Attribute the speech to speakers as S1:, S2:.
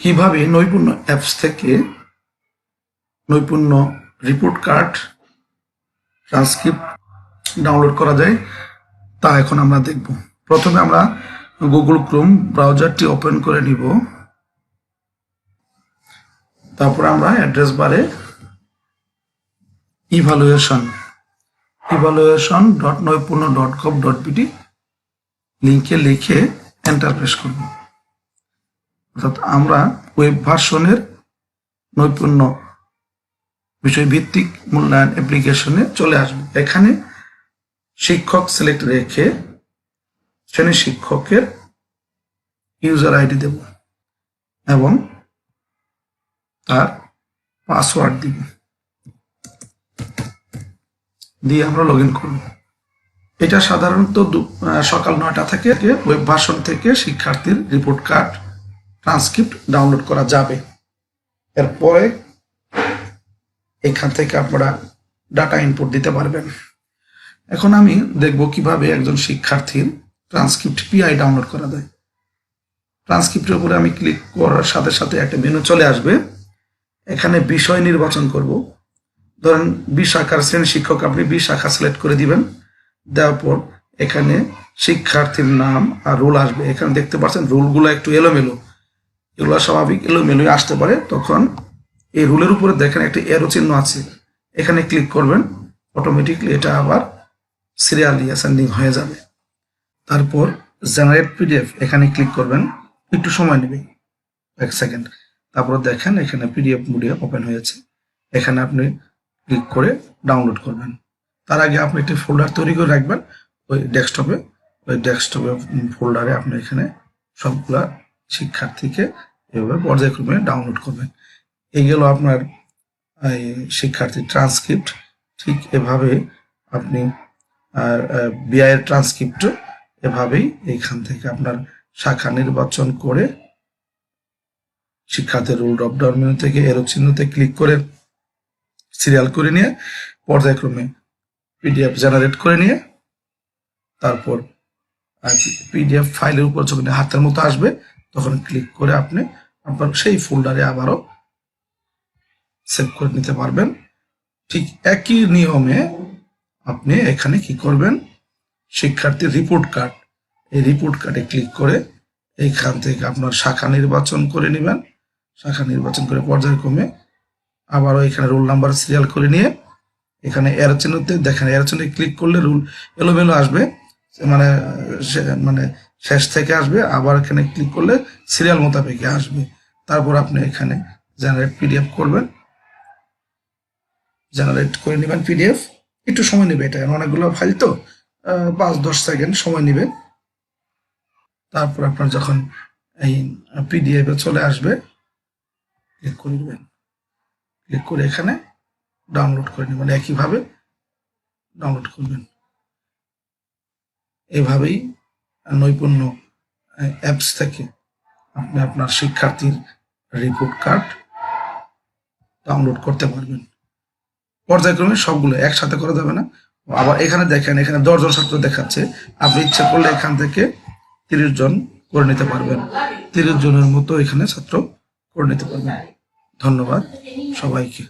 S1: কীভাবে নৈপুণ্য অ্যাপস থেকে নৈপুণ্য রিপোর্ট কার্ড ট্রান্সক্রিপ্ট ডাউনলোড করা যায়, তা এখন আমরা দেখব। প্রথমে আমরা গুগল ক্রোম ব্রাউজারটি ওপেন করে নিব। তারপর আমরা অ্যাড্রেস বারে evaluation evaluation dot Naipunya dot com dot BT লিঙ্কে লিখে এন্টার প্রেস করব। অর্থাৎ আমরা ওয়েব ভার্সনের নৈপুণ্য বিষয়ভিত্তিক মূল্যায়ন অ্যাপ্লিকেশনে চলে আসবে। এখানে শিক্ষক সিলেক্ট রেখে শ্রেণি শিক্ষকের ইউজার আইডি দেব এবং তার পাসওয়ার্ড দিব। দিয়ে আমরা লগ ইন করব। এটা সাধারণত সকাল নয়টা থেকে ওয়েব ভার্সন থেকে শিক্ষার্থীর রিপোর্ট কার্ড ট্রান্সক্রিপ্ট ডাউনলোড করা যাবে। এরপরে এখান থেকে আপনারা ডাটা ইনপুট দিতে পারবেন। এখন আমি দেখব কীভাবে একজন শিক্ষার্থীর ট্রান্সক্রিপ্ট পিআই ডাউনলোড করা যায়। ট্রান্সক্রিপ্টের উপরে আমি ক্লিক করার সাথে সাথে একটা মেনু চলে আসবে। এখানে বিষয় নির্বাচন করব। ধরেন বি শাখার শ্রেণি শিক্ষক, আপনি বি শাখা সিলেক্ট করে দিবেন। দেওয়ার পর এখানে শিক্ষার্থীর নাম আর রোল আসবে। এখানে দেখতে পাচ্ছেন রোলগুলো একটু এলোমেলো। এগুলো স্বাভাবিক, এলোমেলোই আসতে পারে। তখন এই রুলের উপরে দেখেন একটা এরো চিহ্ন আছে। এখানে ক্লিক করবেন অটোমেটিকলি এটা আবার সিরিয়ালি অ্যাসেন্ডিং হয়ে যাবে। তারপর জেনারেট পিডিএফ এখানে ক্লিক করবেন, একটু সময় নেবে, এক সেকেন্ড তারপর দেখেন এখানে পিডিএফ মুডে ওপেন হয়েছে। এখানে আপনি ক্লিক করে ডাউনলোড করবেন। তার আগে আপনি একটি ফোল্ডার তৈরি করে রাখবেন, ওই ডেস্কটপে ওই ডেস্কটপে ফোল্ডারে আপনি এখানে সবগুলা শিক্ষার্থীকে এভাবে পর্যায়ক্রমে ডাউনলোড করবেন। এই গেল আপনার শিক্ষার্থীর ট্রান্সক্রিপ্ট ঠিক এভাবে আপনি বিআইয়ের ট্রান্সক্রিপ্ট এভাবেই এইখান থেকে আপনার শাখা নির্বাচন করে শিক্ষার্থীর রুল ড্রপ ডাউন মেনু থেকে এরো চিহ্নতে ক্লিক করে সিরিয়াল করে নিয়ে পর্যায়ক্রমে পিডিএফ জেনারেট করে নিয়ে তারপর পিডিএফ ফাইলের উপর যখন হাতের মতো আসবে, তখন ক্লিক করে আপনি আপনার সেই ফোল্ডারে আবারও সেভ করে নিতে পারবেন। ঠিক একই নিয়মে আপনি এখানে কি করবেন? শিক্ষার্থীর রিপোর্ট কার্ড এই রিপোর্ট কার্ডে ক্লিক করে এইখান থেকে আপনার শাখা নির্বাচন করে নেবেন। শাখা নির্বাচন করে পর্যায়ক্রমে আবারও এখানে রোল নাম্বার সিরিয়াল করে নিয়ে এখানে এর চিহ্নতে দেখেন এর চিহ্নে ক্লিক করলে রুল এলোমেলো আসবে। মানে মানে শেষ থেকে আসবে, আবার এখানে ক্লিক করলে সিরিয়াল মোতাবেক আসবে। তারপর আপনি এখানে জেনারেট পিডিএফ করবেন। জেনারেট করে নেবেন পিডিএফ একটু সময় নেবে এটা অনেকগুলো ফাইল তো পাঁচ, দশ সেকেন্ড সময় নেবে। তারপর আপনার যখন এই পিডিএফ চলে আসবে ক্লিক করে দেবেন ক্লিক করে এখানে ডাউনলোড করে নেবেন। একইভাবে ডাউনলোড করবেন। এভাবেই নৈপুণ্য অ্যাপস থেকে আপনি আপনার শিক্ষার্থীর রিপোর্ট কার্ড ডাউনলোড করতে পারবেন। পর্যায়ক্রমে সবগুলো একসাথে করা যাবে না। আবার এখানে দেখেন, এখানে দশজন ছাত্র দেখাচ্ছে। আপনি ইচ্ছা করলে এখান থেকে তিরিশ জন করে নিতে পারবেন। তিরিশ জনের মতো এখানে ছাত্র করে নিতে পারবেন। ধন্যবাদ সবাইকে।